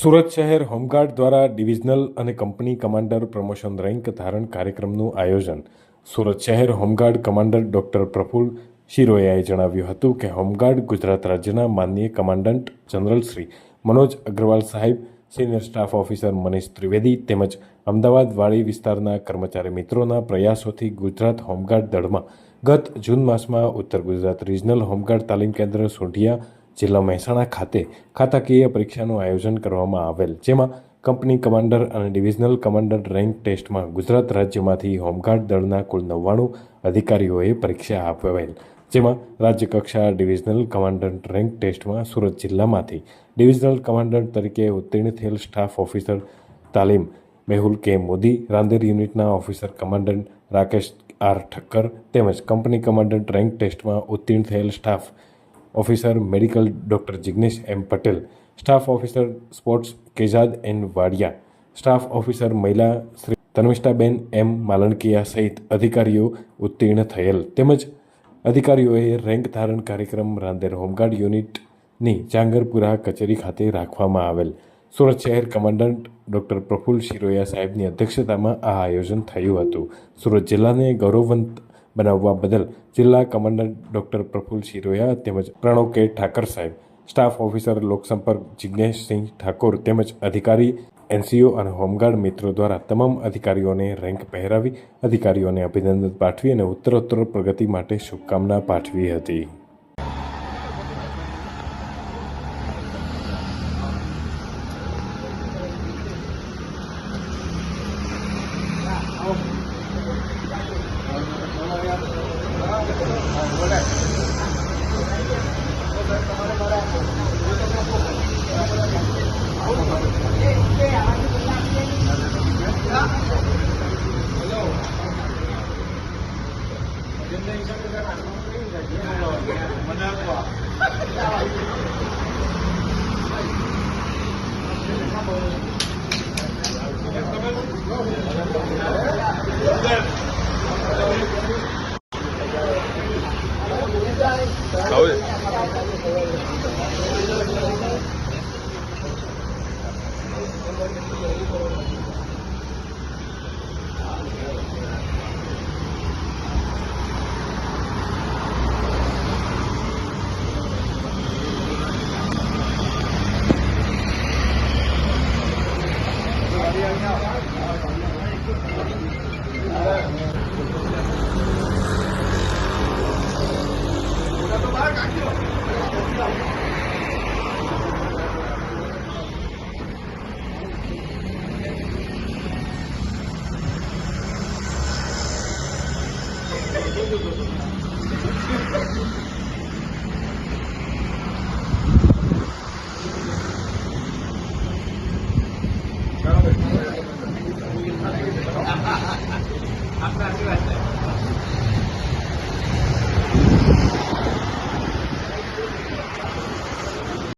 સુરત શહેર હોમગાર્ડ દ્વારા ડિવિઝનલ અને કંપની કમાન્ડર પ્રમોશન રેન્ક ધારણ કાર્યક્રમનું આયોજન. સુરત શહેર home guard commander doctor Praful શિરોયાએ જણાવ્યું હતું કે હોમગાર્ડ ગુજરાત રાજ્યના માનનીય કમાન્ડન્ટ જનરલ શ્રી મનોજ અગ્રવાલ સાહેબ, senior staff officer Manish Trivedi તેમજ અમદાવાદ વાડી વિસ્તારના કર્મચારી મિત્રોના પ્રયાસોથી ગુજરાત હોમગાર્ડ દળમાં ગત જૂન માસમાં ઉત્તર ગુજરાત રિજનલ હોમગાર્ડ તાલીમ કેન્દ્ર સોઢિયા જિલ્લા મહેસાણા ખાતે ખાતાકીય પરીક્ષાનું આયોજન કરવામાં આવેલ, જેમાં કંપની કમાન્ડર અને ડિવિઝનલ કમાન્ડર રેન્ક ટેસ્ટમાં ગુજરાત રાજ્યમાંથી હોમગાર્ડ દળના કુલ નવ્વાણું અધિકારીઓએ પરીક્ષા આપવેલ જેમાં રાજ્યકક્ષા ડિવિઝનલ કમાન્ડન્ટ રેન્ક ટેસ્ટમાં સુરત જિલ્લામાંથી ડિવિઝનલ કમાન્ડન્ટ તરીકે ઉત્તીર્ણ થયેલ સ્ટાફ ઓફિસર તાલીમ, મેહુલ કે મોદી, રાંદેર યુનિટના officer commandant Rakesh R Thakkar તેમજ કંપની કમાન્ડન્ટ રેન્ક ટેસ્ટમાં ઉત્તીર્ણ થયેલ staff officer, medical doctor Jignesh M Patel, staff officer sports Kaizad N Wadia, staff officer મહિલા શ્રી તન્વિષ્ટાબેન એમ માલણકિયા સહિત અધિકારીઓ ઉત્તીર્ણ થયેલ. તેમજ અધિકારીઓએ રેન્ક ધારણ કાર્યક્રમ રાંદેર હોમગાર્ડ યુનિટની જાંગરપુરા કચેરી ખાતે રાખવામાં આવેલ. સુરત શહેર કમાન્ડન્ટ ડૉક્ટર પ્રફુલ શિરોયા સાહેબની અધ્યક્ષતામાં આ આયોજન થયું હતું. સુરત જિલ્લાને ગૌરવવંત બનાવવા બદલ જિલ્લા કમાન્ડન્ટ ડોક્ટર પ્રફુલ શિરોયા તેમજ પ્રણવ કે ઠાકર સાહેબ, સ્ટાફ ઓફિસર લોકસંપર્ક જિજ્ઞેશસિંહ ઠાકોર તેમજ અધિકારી, એનસીઓ અને હોમગાર્ડ મિત્રો દ્વારા તમામ અધિકારીઓને રેન્ક પહેરાવી, અધિકારીઓને અભિનંદન પાઠવી અને ઉત્તરોત્તર પ્રગતિ માટે શુભકામના પાઠવી હતી. તમારે મારા 走呗 આપણા આશીર્વાદ